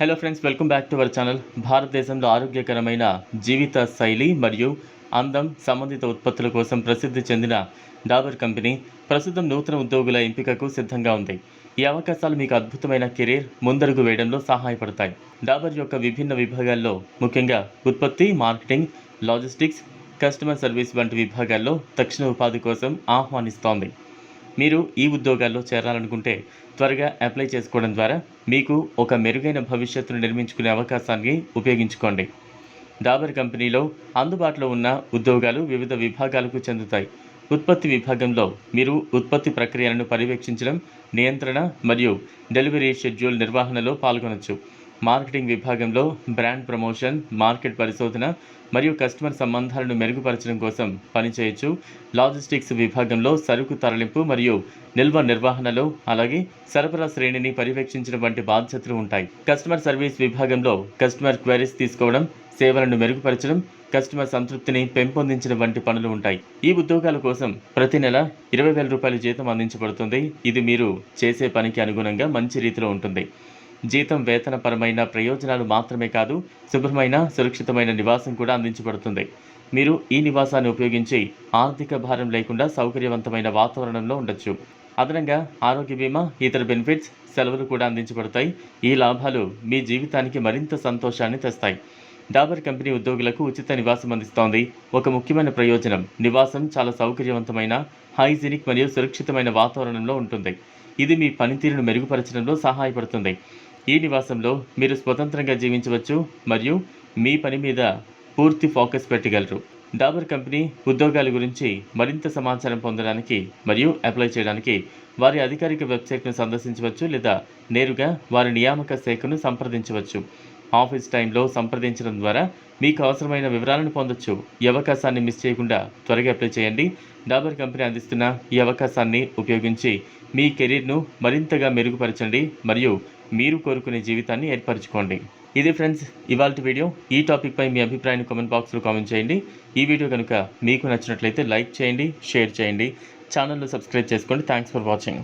Hello friends welcome back to our channel భారతదేశంలో ఆరోగ్యకరమైన జీవిత శైలి మరియు అందం సంబంధిత ఉత్పత్తుల కోసం ప్రసిద్ధి చెందిన డాబర్ కంపెనీ ప్రస్తుతం నూతన ఉద్యోగుల ఎంపికకు సిద్ధంగా ఉంది. ఈ అవకాశాలు మీకు అద్భుతమైన కెరీర్ ముందడుగు వేయడంలో సహాయపడతాయి. డాబర్ యొక్క విభిన్న విభాగాల్లో ముఖ్యంగా ఉత్పత్తి మార్కెటింగ్ లాజిస్టిక్స్ కస్టమర్ సర్వీస్ వంటి విభాగాల్లో తక్షణ ఉపాధి కోసం ఆహ్వానిస్తోంది. మీరు ఈ ఉద్యోగాల్లో చేరాలనుకుంటే త్వరగా అప్లై చేసుకోవడం ద్వారా మీకు ఒక మెరుగైన భవిష్యత్తును నిర్మించుకునే అవకాశాన్ని ఉపయోగించుకోండి. డాబర్ కంపెనీలో అందుబాటులో ఉన్న ఉద్యోగాలు వివిధ విభాగాలకు చెందుతాయి. ఉత్పత్తి విభాగంలో మీరు ఉత్పత్తి ప్రక్రియలను పర్యవేక్షించడం నియంత్రణ మరియు డెలివరీ షెడ్యూల్ నిర్వహణలో పాల్గొనవచ్చు మార్కెటింగ్ విభాగంలో బ్రాండ్ ప్రమోషన్ మార్కెట్ పరిశోధన మరియు కస్టమర్ సంబంధాలను మెరుగుపరచడం కోసం పనిచేయొచ్చు. లాజిస్టిక్స్ విభాగంలో సరుకు తరలింపు మరియు నిల్వ నిర్వహణలో అలాగే సరఫరా శ్రేణిని పర్యవేక్షించడం వంటి బాధ్యతలు ఉంటాయి. కస్టమర్ సర్వీస్ విభాగంలో కస్టమర్ క్వైరీస్ తీసుకోవడం సేవలను మెరుగుపరచడం కస్టమర్ సంతృప్తిని పెంపొందించడం వంటి పనులు ఉంటాయి. ఈ ఉద్యోగాల కోసం ప్రతి నెల ఇరవై వేల రూపాయల జీతం అందించబడుతుంది. ఇది మీరు చేసే పనికి అనుగుణంగా మంచి రీతిలో ఉంటుంది. జీతం వేతనపరమైన ప్రయోజనాలు మాత్రమే కాదు శుభ్రమైన సురక్షితమైన నివాసం కూడా అందించబడుతుంది. మీరు ఈ నివాసాన్ని ఉపయోగించి ఆర్థిక భారం లేకుండా సౌకర్యవంతమైన వాతావరణంలో ఉండొచ్చు. అదనంగా ఆరోగ్య బీమా ఇతర బెనిఫిట్స్ సెలవులు కూడా అందించబడతాయి. ఈ లాభాలు మీ జీవితానికి మరింత సంతోషాన్ని తెస్తాయి. డాబర్ కంపెనీ ఉద్యోగులకు ఉచిత నివాసం అందిస్తోంది. ఒక ముఖ్యమైన ప్రయోజనం నివాసం చాలా సౌకర్యవంతమైన హైజీనిక్ మరియు సురక్షితమైన వాతావరణంలో ఉంటుంది. ఇది మీ పనితీరును మెరుగుపరచడంలో సహాయపడుతుంది. ఈ నివాసంలో మీరు స్వతంత్రంగా జీవించవచ్చు మరియు మీ పని మీద పూర్తి ఫోకస్ పెట్టగలరు. డాబర్ కంపెనీ ఉద్యోగాల గురించి మరింత సమాచారం పొందడానికి మరియు అప్లై చేయడానికి వారి అధికారిక వెబ్సైట్ను సందర్శించవచ్చు లేదా నేరుగా వారి నియామక శాఖను సంప్రదించవచ్చు. ఆఫీస్ టైంలో సంప్రదించడం ద్వారా మీకు అవసరమైన వివరాలను పొందొచ్చు. ఈ అవకాశాన్ని మిస్ చేయకుండా త్వరగా అప్లై చేయండి. డాబర్ కంపెనీ అందిస్తున్న ఈ అవకాశాన్ని ఉపయోగించి మీ కెరీర్ను మరింతగా మెరుగుపరచండి మరియు మీరు కోరుకునే జీవితాన్ని ఏర్పరచుకోండి. ఇది ఫ్రెండ్స్ ఇవాళ వీడియో. ఈ టాపిక్పై మీ అభిప్రాయాన్ని కామెంట్ బాక్స్లో కామెంట్ చేయండి. ఈ వీడియో కనుక మీకు నచ్చినట్లయితే లైక్ చేయండి షేర్ చేయండి. ఛానల్ను సబ్స్క్రైబ్ చేసుకోండి. Thanks for watching.